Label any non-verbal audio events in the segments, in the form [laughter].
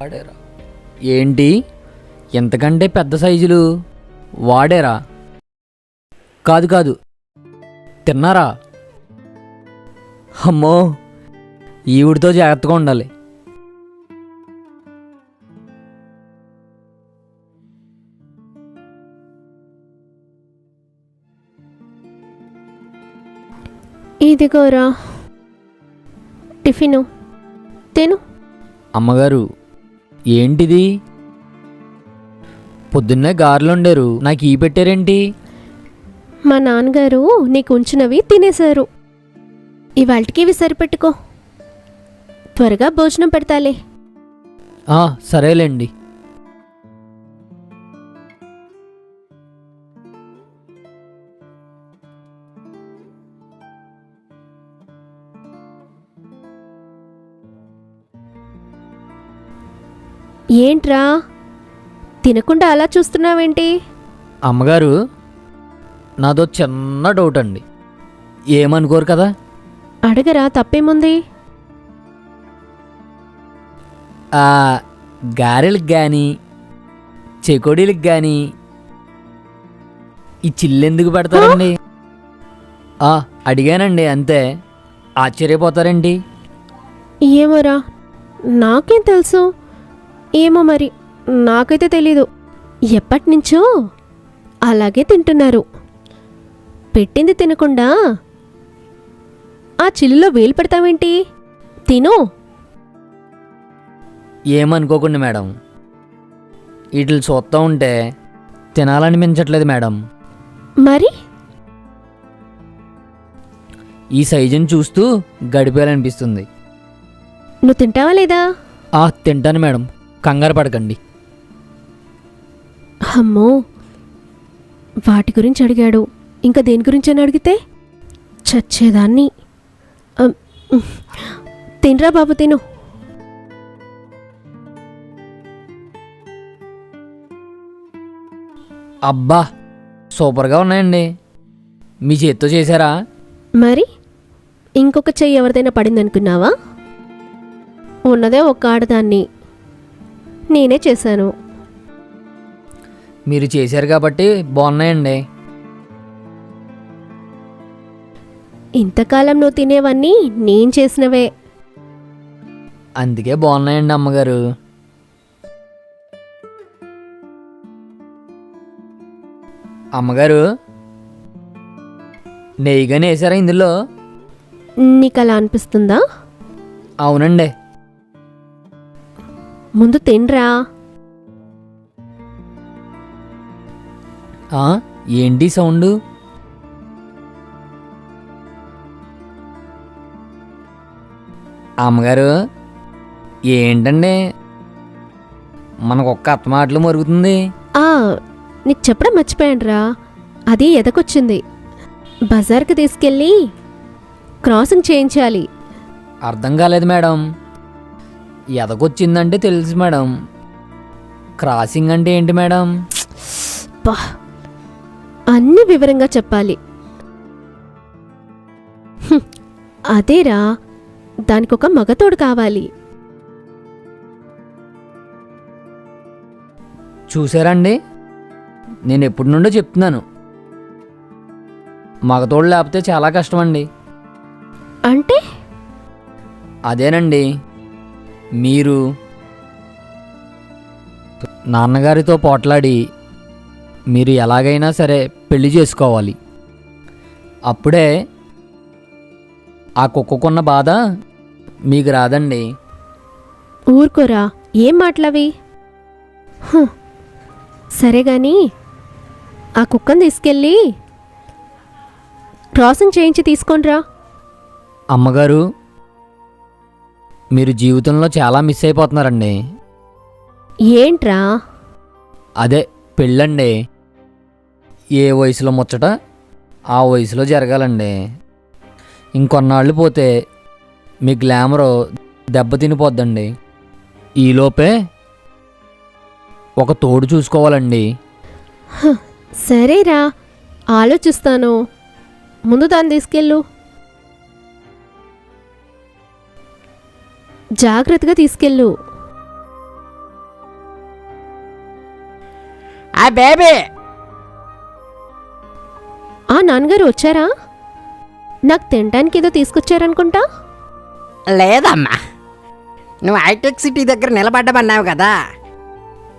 వాడేరా? ఏంటి? ఎంతకంటే పెద్ద సైజులు? వాడేరా? కాదు కాదు. తిన్నారా? అమ్మో! ఈవిడితో జాగ్రత్తగా ఉండాలి. ఇదిగోరా. టిఫిను. తిను. అమ్మగారు ఏంటిది? పొద్దున్నే గారెలు వండారు నాకు ఈ పెట్టారేంటి? మా నాన్నగారు నీకు ఉంచినవి తినేశారు. ఇవాళకి ఇవి సరిపెట్టుకో. త్వరగా భోజనం పెడతాలే. ఆ, సరేలేండి. ఏంట్రా? తినకుండా అలా చూస్తున్నావేంటి? అమ్మగారు నాదో చిన్న డౌట్ అండి ఏమనుకోరు కదా? అడగరా తప్పేముంది? ఆ గారెలకు కానీ చెకోడీలకు కానీ ఈ చిల్లెందుకు పెడతారండి? ఆ, అడిగానండి అంతే. ఆశ్చర్యపోతారండి ఏమోరా నాకేం తెలుసు? ఏమో మరి నాకైతే తెలీదు. ఎప్పటి నుంచో అలాగే తింటున్నారు. పెట్టింది తినకుండా ఆ చిల్లులో వేలు పెడతావేంటి? తిను. ఏమనుకోకండి మేడం. వీటిని చూస్తూ ఉంటే తినాలనిపించట్లేదు మేడం. మరి? ఈ సైజుని చూస్తూ గడిపేయాలనిపిస్తుంది. నువ్వు తింటావా లేదా? ఆ తింటాను మేడం. కంగారు పడకండి. అమ్మో వాటి గురించి అడిగాడు. ఇంకా దేని గురించి అని అడిగితే? చచ్చేదాన్ని. తినరా బాబు తిను. అబ్బా సూపర్గా ఉన్నాయండి. మీ చేత్తో చేశారా? మరి ఇంకొక చెయ్యి ఎవరిదైనా పడిందనుకున్నావా? ఉన్నదే ఒక్క ఆడదాన్ని. నేనే చేశాను. మీరు చేశారు కాబట్టి బాగున్నాయండి. ఇంతకాలం నువ్వు తినేవన్నీ నేను చేసినవే. అందుకే బాగున్నాయండి అమ్మగారు. అమ్మగారు నెయ్యిగానే వేసారా ఇందులో? నీకు అలా అనిపిస్తుందా? అవునండి. ముందు తినరా. ఆ, ఏంటి సౌండ్? అమ్మగారు ఏంటండి? మనకు ఒక్క అత్త మాటలు మరుగుతుంది. ఆ నీకు చెప్పడం మర్చిపోయానురా. అది ఎదకొచ్చింది. బజార్కి తీసుకెళ్ళి క్రాసింగ్ చేయించాలి. అర్థం కాలేదు మేడం. ఎదకొచ్చిందంటే తెలుసు మేడం. క్రాసింగ్ అంటే ఏంటి మేడం? అన్ని వివరంగా చెప్పాలి. హ్మ్, అదేరా దానికొక మగతోడు కావాలి. చూసారండి? నేను ఎప్పటి నుండో చెప్తున్నాను. మగతోడు లేకపోతే చాలా కష్టం అండి అంటే? అదేనండి. మీరు నాన్నగారితో పోట్లాడి మీరు ఎలాగైనా సరే పెళ్ళి చేసుకోవాలి. అప్పుడే ఆ కుక్కకున్న బాధ మీకు రాదండి. ఊరుకోరా ఏం మాటలవి? సరే గాని ఆ కుక్కను తీసుకెళ్ళి క్రాసింగ్ చేయించి తీసుకోనరా. అమ్మగారు మీరు జీవితంలో చాలా మిస్ అయిపోతున్నారండి. ఏంట్రా? అదే పెళ్ళండి. ఏ వయసులో ముచ్చట? ఆ వయసులో జరగాలండి. ఇంకొన్నాళ్ళు పోతే మీ గ్లామరు దెబ్బతినిపోద్దండి. ఈలోపే ఒక తోడు చూసుకోవాలండి. సరేరా. ఆలోచిస్తాను. ముందు దాన్ని తీసుకెళ్ళు. జాగ్రత్తగా తీసుకెళ్ళు. ఆ బేబీ! ఆ నాన్నగారు వచ్చారా? నాకు తినడానికి ఏదో తీసుకొచ్చారనుకుంటా? లేదమ్మా. నువ్వు హైటెక్ సిటీ దగ్గర నిలబడ్డమన్నావు కదా.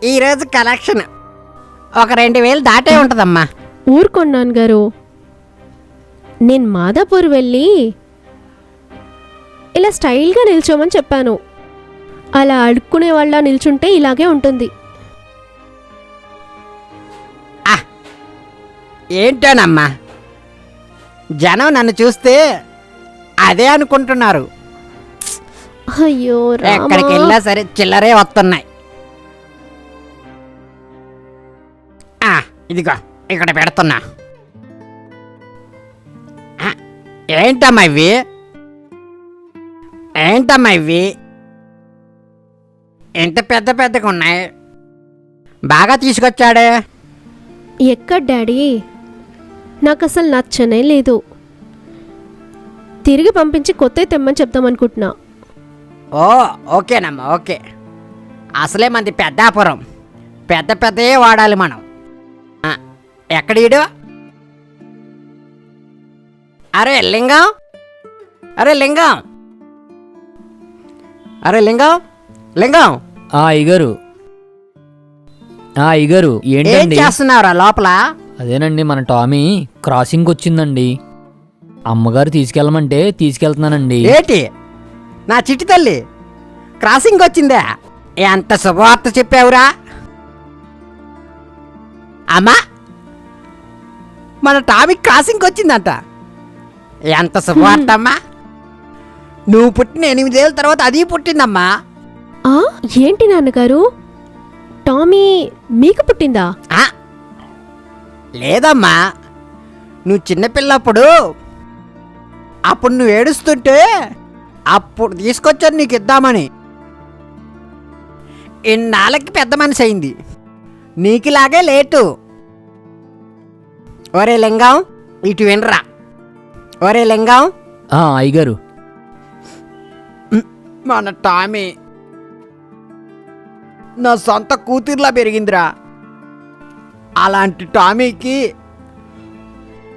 ఈరోజు కలెక్షన్ ఒక రెండు వేలు దాటే ఉంటుందమ్మా. ఊరుకున్నాను గారు నేను మాదాపూర్ వెళ్ళి ఇలా స్టైల్గా నిల్చోమని చెప్పాను. అలా అడుక్కునే వాళ్ళ నిల్చుంటే ఇలాగే ఉంటుంది. ఏంటోనమ్మా? జనం నన్ను చూస్తే అదే అనుకుంటున్నారు. అయ్యో. ఎక్కడికి వెళ్ళా సరే చిల్లరే వస్తున్నాయి. ఇదిగో ఇక్కడ పెడుతున్నా. ఏంటమ్మా ఇవి? ఏంటమ్మా ఇవి? ఎంత పెద్ద పెద్దగా ఉన్నాయి. బాగా తీసుకొచ్చాడే. ఎక్కడ డాడీ? నాకు అసలు నచ్చనే లేదు. తిరిగి పంపించి కొత్త తెమ్మని చెప్దామనుకుంటున్నా. ఓ ఓకేనమ్మా ఓకే. అసలే మంది పెద్దాపురం పెద్ద పెద్దయే వాడాలి మనం. ఆ, ఎక్కడీడు అరే లింగం? అరే లింగం? అరే లింగం లింగం. ఆ అయ్యగారు ఆ ఏం ఏంటండి? చేస్తున్నావురా లోపల? అదేనండి మన టామీ క్రాసింగ్ వచ్చిందండి. అమ్మగారు తీసుకెళ్ళమంటే తీసుకెళ్తున్నానండి. ఏంటి? నా చిట్టి తల్లి క్రాసింగ్ వచ్చిందా. ఎంత శుభవార్త చెప్పావురా? అమ్మా మన టామిక్ క్రాసింగ్ వచ్చిందంట. ఎంత శుభవార్త అమ్మా? నువ్వు పుట్టిన ఎనిమిదేళ్ళ తర్వాత అది పుట్టిందమ్మా. ఆ ఏంటి నాన్నగారు? టామీ మీకు పుట్టిందా? ఆ, లేదమ్మా. నువ్వు చిన్నపిల్లప్పుడు అప్పుడు నువ్వు ఏడుస్తుంటే అప్పుడు తీసుకొచ్చాను నీకు ఇద్దామని. ఇన్నాళ్ళకి పెద్ద మనిషి అయింది. నీకులాగే లేటు. ఒరే లింగం ఇటు వినరా. ఒరే లింగం. ఆ అయ్యగారు. మన టామీ. నా సొంత కూతుర్లా పెరిగిందిరా. అలాంటి టామీకి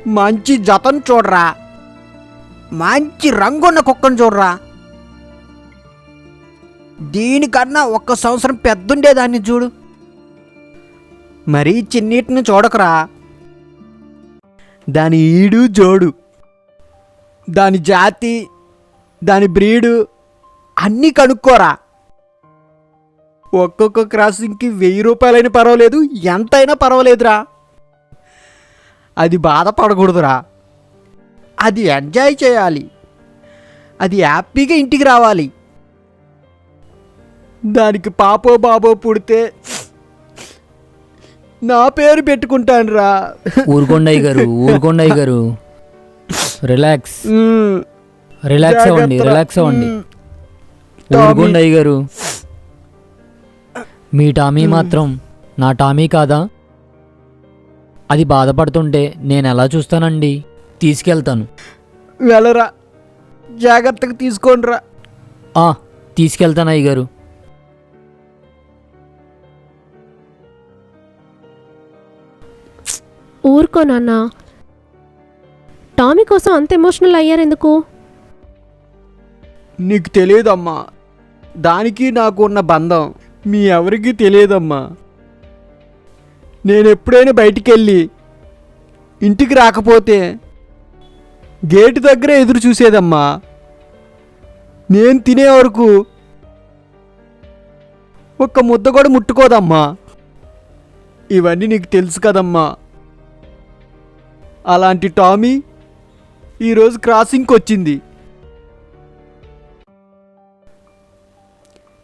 మంచి జతను చూడరా. మంచి రంగున్న కుక్కను చూడరా. దీనికన్నా ఒక్క సంవత్సరం పెద్దుండేదాన్ని చూడు. మరీ చిన్నిటిని చూడకరా. దాని ఈడు జోడు. దాని జాతి దాని బ్రీడు అన్నీ కనుక్కోరా. ఒక్కొక్క క్రాసింగ్కి వెయ్యి రూపాయలైనా పర్వాలేదు ఎంతైనా పర్వాలేదురా. అది బాధపడకూడదురా. అది ఎంజాయ్ చేయాలి. అది హ్యాపీగా ఇంటికి రావాలి. దానికి పాపో బాబో పుడితే నా పేరు పెట్టుకుంటానురా. ఊరుకోండి అయ్యగారు ఊరుకోండి అయ్యగారు రిలాక్స్ [laughs] మ్మ్. రిలాక్స్ అవ్వండి. రిలాక్స్ అవ్వండి. ఊరుకోండి అయ్యగారు. మీ టామీ మాత్రం నా టామీ కాదా? అది బాధపడుతుంటే నేను ఎలా చూస్తానండి? తీసుకెళ్తాను. వెళ్ళరా. జాగ్రత్తగా తీసుకోండిరా. ఆ తీసుకెళ్తాను అయ్యగారు. ఊరుకో నాన్న. టామీ కోసం అంత ఎమోషనల్ అయ్యారెందుకు? నీకు తెలియదమ్మా. దానికి నాకు ఉన్న బంధం మీ ఎవరికి తెలియదమ్మా. నేను ఎప్పుడైనా బయటికి వెళ్ళి ఇంటికి రాకపోతే గేటు దగ్గర ఎదురు చూసేదమ్మా. నేను తినే వరకు ఒక్క ముద్ద కూడా ముట్టుకోదమ్మా. ఇవన్నీ నీకు తెలుసు కదమ్మా. అలాంటి టామీ ఈరోజు క్రాసింగ్కి వచ్చింది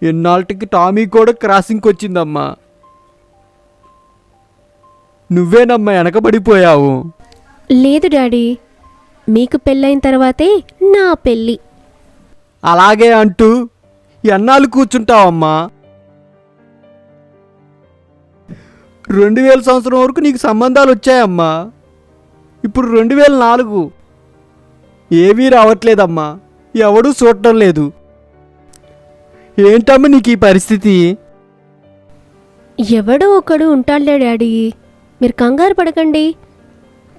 ఎన్నాళ్ళకి టామీ కూడా క్రాసింగ్కి వచ్చిందమ్మా. నువ్వేనమ్మా వెనకబడిపోయావు లేదు డాడీ మీకు పెళ్ళైన తర్వాతే నా పెళ్ళి. అలాగే అంటూ ఎన్నాళ్ళు కూర్చుంటావమ్మా? రెండు వేల సంవత్సరం వరకు నీకు సంబంధాలు వచ్చాయమ్మా. ఇప్పుడు రెండు వేల నాలుగు. ఏవీ రావట్లేదమ్మా. ఎవడూ చూడటం లేదు. ఏంటమ్మా నీకు ఈ పరిస్థితి? ఎవడో ఒకడు ఉంటాడులే డాడీ. మీరు కంగారు పడకండి.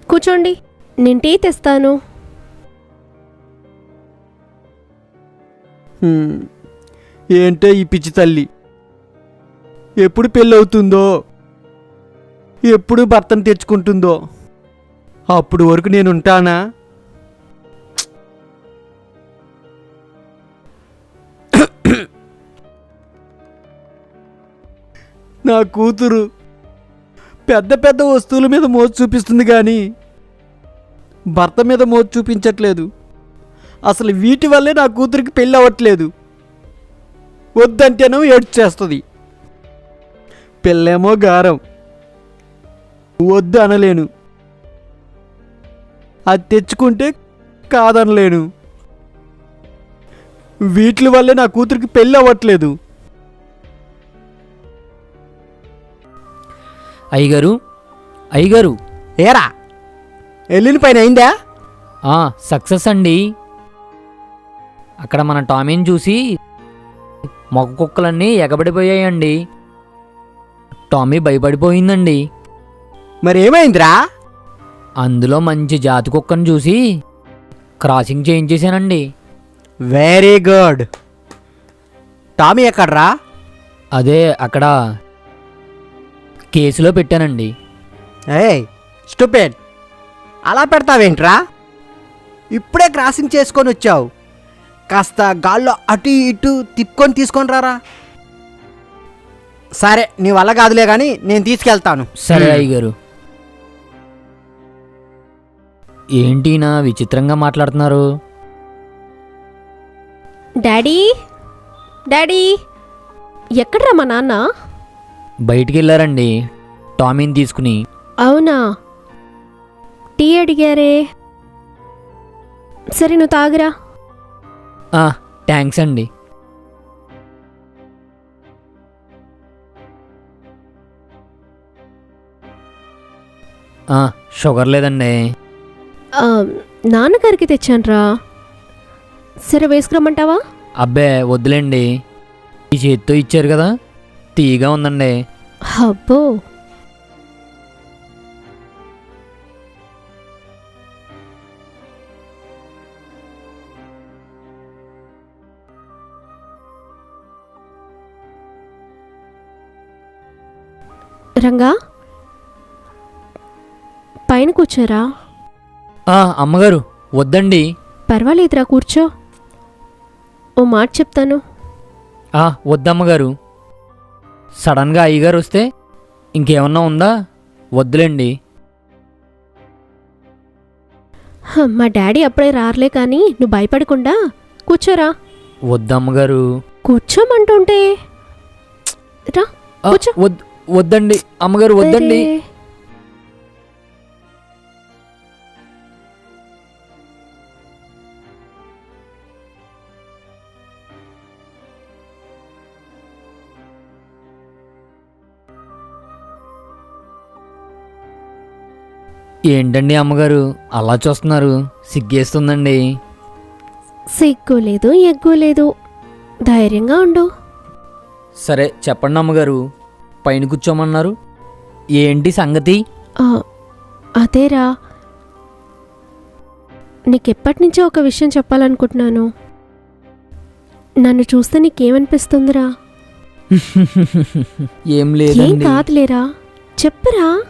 కూర్చోండి. నేను టీ తెస్తాను. హ్మ్. ఏంటో ఈ పిచ్చి తల్లి? ఎప్పుడు పెళ్ళవుతుందో? ఎప్పుడు భర్తను తెచ్చుకుంటుందో? అప్పుడు వరకు నేను ఉంటానా నా కూతురు. పెద్ద పెద్ద వస్తువుల మీద మోజు చూపిస్తుంది కానీ భర్త మీద మోజు చూపించట్లేదు. అసలు వీటి వల్లే నా కూతురికి పెళ్ళి అవ్వట్లేదు. వద్దంటేనో ఏడ్చేస్తుంది పెళ్ళేమో గారం. వద్దు అనలేను. అది తెచ్చుకుంటే కాదనలేను. వీటి వల్లే నా కూతురికి పెళ్ళి అవ్వట్లేదు. అయ్యగారు? అయ్యగారు? ఏరా? వెళ్ళిన పైన అయిందా? ఆ, సక్సెస్ అండి. అక్కడ మన టామీని చూసి మొగ కుక్కలన్నీ ఎగబడిపోయాయండి. టామీ భయపడిపోయిందండి. మరి ఏమైందిరా? అందులో మంచి జాతి కుక్కను చూసి క్రాసింగ్ చేయించేశానండి. Very good. టామీ ఎక్కడ్రా? అదే అక్కడ కేసులో పెట్టానండి. ఏయ్ స్టూపెడ్. అలా పెడతావేంట్రా? ఇప్పుడే క్రాసింగ్ చేసుకొని వచ్చావు. కాస్త గాల్లో అటు ఇటు తిప్పుకొని తీసుకొని రారా? సరే నీ వల్ల కాదులే కానీ నేను తీసుకెళ్తాను. సరే అయ్యగారు. ఏంటినా విచిత్రంగా మాట్లాడుతున్నారు? డాడీ? డాడీ? ఎక్కడ్రా మా నాన్న? బయటికి వెళ్ళారండి టామీని తీసుకుని. అవునా? టీ అడిగారే. సరే నువ్వు తాగురా. థ్యాంక్స్ అండి. షుగర్ లేదండి. నాన్నగారికి తెచ్చానురా. సరే వేసుకురమ్మంటావా? అబ్బే వద్దులేండి. ఈ చేతితో ఇచ్చారు కదా. తీగా ఉందండి. అబ్బో. రంగా పైన కూర్చోరా. ఆ, అమ్మగారు వద్దండి. పర్వాలేదురా కూర్చో. ఓ మాట చెప్తాను. ఆ, వద్దమ్మగారు. సడన్గా అయ్యగారు వస్తే ఇంకేమన్నా ఉందా? వద్దులేండి. హ, మా డాడీ అప్పుడే రారులే కానీ నువ్వు భయపడకుండా కూర్చోరా. వద్దమ్మగారు. కూర్చోమంటుంటే. రా ఆ, కూర్చో. వద్ వద్దండి. అమ్మగారు వద్దండి. అరే. ఏంటండి అమ్మగారు? అలా చూస్తున్నారు. సిగ్గేస్తుందండి. సిగ్గు లేదు ఎగ్గు లేదు ధైర్యంగా ఉండు. సరే చెప్పండి అమ్మగారు. పైన కూర్చోమన్నారు. ఏంటి సంగతి? ఆ, అదేరా. నీకెప్పటి నుంచో ఒక విషయం చెప్పాలనుకుంటున్నాను. నన్ను చూస్తే నీకేమనిపిస్తుందిరా? ఏం [laughs] ఏం లేదండి కాదులేరా. చెప్పరా.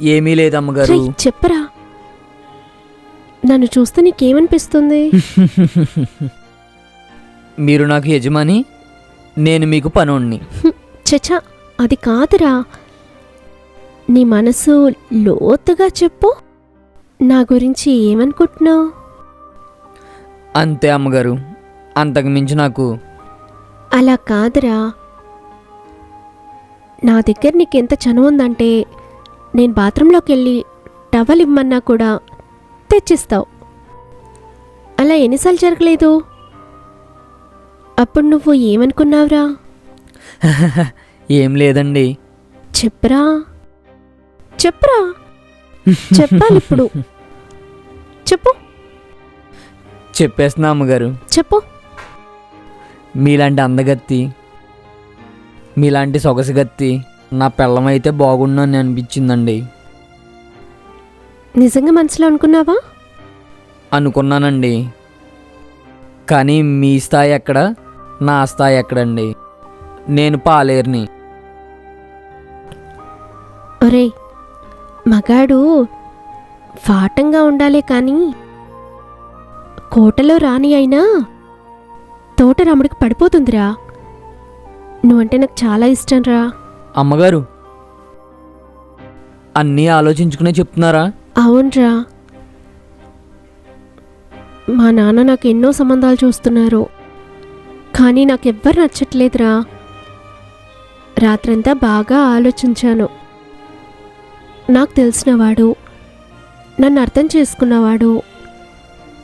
ఏమీ లేదు అమ్మగారు రేయ్, చెప్పరా. నన్ను చూస్తే నీకేమనిపిస్తుంది? [laughs] మీరు నాకు యజమాని నేను మీకు పనోణ్ణి. చచా అది కాదురా. నీ మనసు లోతుగా చెప్పు. నా గురించి ఏమనుకుంటున్నావు? అంతే అమ్మగారు. అంతకు మించి నాకు అలా కాదురా. నా దగ్గర నీకెంత చనువు ఉందంటే నేను బాత్రూంలోకి వెళ్ళి టవల్ ఇమ్మన్నా కూడా తెచ్చిస్తావు. అలా ఎన్నిసార్లు జరగలేదు? అప్పుడు నువ్వు ఏమనుకున్నావురా? [laughs] ఏం లేదండి. చెప్పరా? చెప్పరా? చెప్పాలి ఇప్పుడు చెప్పు. చెప్పేస్తున్నా అమ్మగారు. చెప్పు. మీలాంటి అందగత్తి మీలాంటి సొగసుగత్తి నా పెళ్ళమైతే బాగుండని అనిపించిందండి. నిజంగా మనసులో అనుకున్నావా? అనుకున్నానండి. కానీ మీ స్థాయి ఎక్కడ? నా స్థాయి ఎక్కడండి? నేను పాలేరుని. ఒరే మగాడు ఫాటంగా ఉండాలే కానీ కోటలో రాణి అయినా తోట రాముడికి పడిపోతుందిరా. నువ్వంటే నాకు చాలా ఇష్టం రా అమ్మగారు అన్నీ ఆలోచించుకునే చెప్తున్నారా? అవునరా. మా నాన్న నాకు ఎన్నో సంబంధాలు చూస్తున్నారు. కానీ నాకెవ్వరు నచ్చట్లేదురా. రాత్రంతా బాగా ఆలోచించాను. నాకు తెలిసినవాడు నన్ను అర్థం చేసుకున్నవాడు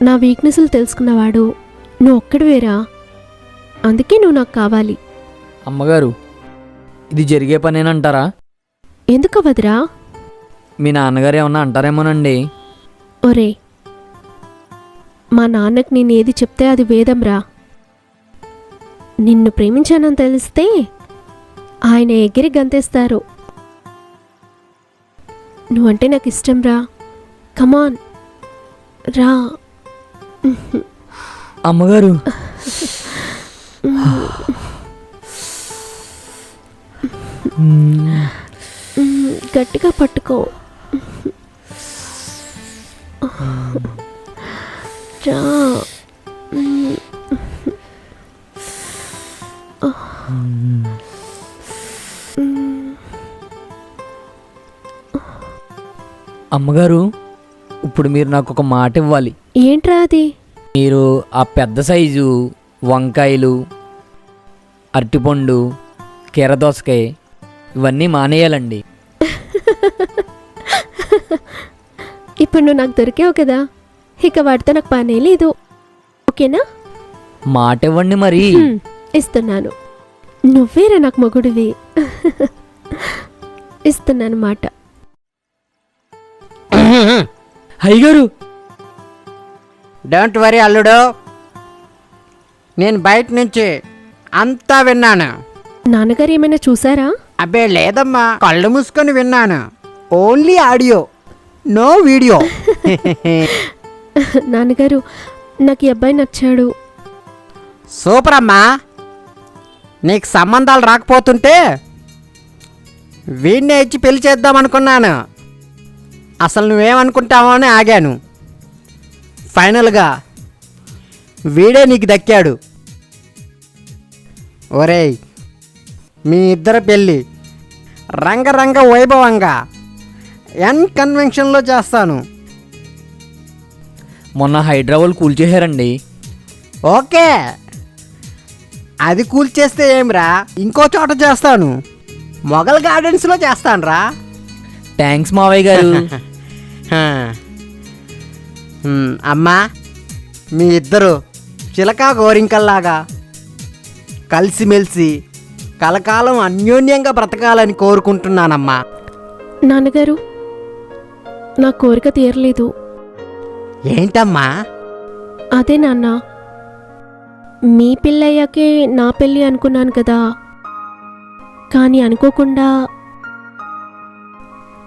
నా వీక్నెస్లు తెలుసుకున్నవాడు నువ్వు ఒక్కడివేరా. అందుకే నువ్వు నాకు కావాలి. అమ్మగారు ఇది జరిగే పనేనంటారా? ఎందుకు అవ్వదురా మీ నాన్నగారు ఏమన్నా అంటారేమోనండి. ఒరే మా నాన్నకు నేనేది చెప్తే అది వేదంరా. నిన్ను ప్రేమించానని తెలిస్తే ఆయన ఎగిరి గంతేస్తారు. నువ్వంటే నాకు ఇష్టం రా కమాన్ రా. అమ్మగారు. [laughs] గట్టిగా పట్టుకో. రా. అమ్మగారు ఇప్పుడు మీరు నాకు ఒక మాట ఇవ్వాలి. ఏంట్రా అది? మీరు ఆ పెద్ద సైజు వంకాయలు అరటిపండు కీరదోసకాయ ఇవన్నీ మానేయాలండి. ఇప్పుడు నువ్వు నాకు దొరికావు కదా ఇక వాటితో నాకు పనే లేదు. ఓకేనా? మాట ఇవ్వండి మరి. హ్మ్, ఇస్తున్నాను. నువ్వేరా నాకు మొగుడివి? ఇస్తున్నాను మాట. అయ్యగారు డోంట్ వరీ అల్లుడు. నేను బయట నుంచి అంతా విన్నాను. నాన్నగారు ఏమైనా చూసారా? అబ్బే లేదమ్మా కళ్ళు మూసుకొని విన్నాను. ఓన్లీ ఆడియో నో వీడియో నాన్నగారు నాకు ఈ అబ్బాయి నచ్చాడు. సూపర్ అమ్మా. నీకు సంబంధాలు రాకపోతుంటే వీడినే ఇచ్చి పెళ్ళి చేద్దాం అనుకున్నాను. అసలు నువ్వేమనుకుంటావో అని ఆగాను. ఫైనల్గా వీడే నీకు దక్కాడు. ఒరేయ్ మీ ఇద్దరు పెళ్ళి. రంగరంగ వైభవంగా. ఎన్ కన్వెన్షన్లో చేస్తాను. మొన్న హైదరాబాద్ కూల్చేశారండి ఓకే. అది కూల్చేస్తే ఏమిరా? ఇంకో చోట చేస్తాను. మొఘల్ గార్డెన్స్లో చేస్తానురా. థ్యాంక్స్ మావయ్య గారు. [laughs] హ్మ్, అమ్మా. మీ ఇద్దరు చిలకా గోరింకల్లాగా కలిసిమెలిసి కలకాలం అన్యోన్యంగా బ్రతకాలని కోరుకుంటున్నానమ్మా. నాన్నగారు నా కోరిక తీరలేదు. ఏంటమ్మా? అదే నాన్న మీ పెళ్ళయ్యాకే నా పెళ్ళి అనుకున్నాను కదా. కానీ అనుకోకుండా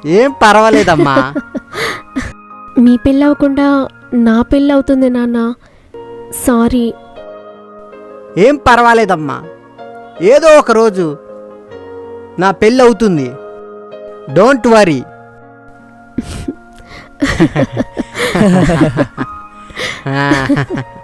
ఏం పర్వాలేదమ్మా. [laughs] మీ పెళ్ళి అవ్వకుండా నా పెళ్ళి అవుతుంది నాన్న. సారీ. ఏం పర్వాలేదమ్మా. ఏదో ఒక రోజు నా పెళ్ళి అవుతుంది. Don't worry [laughs] [laughs] [laughs]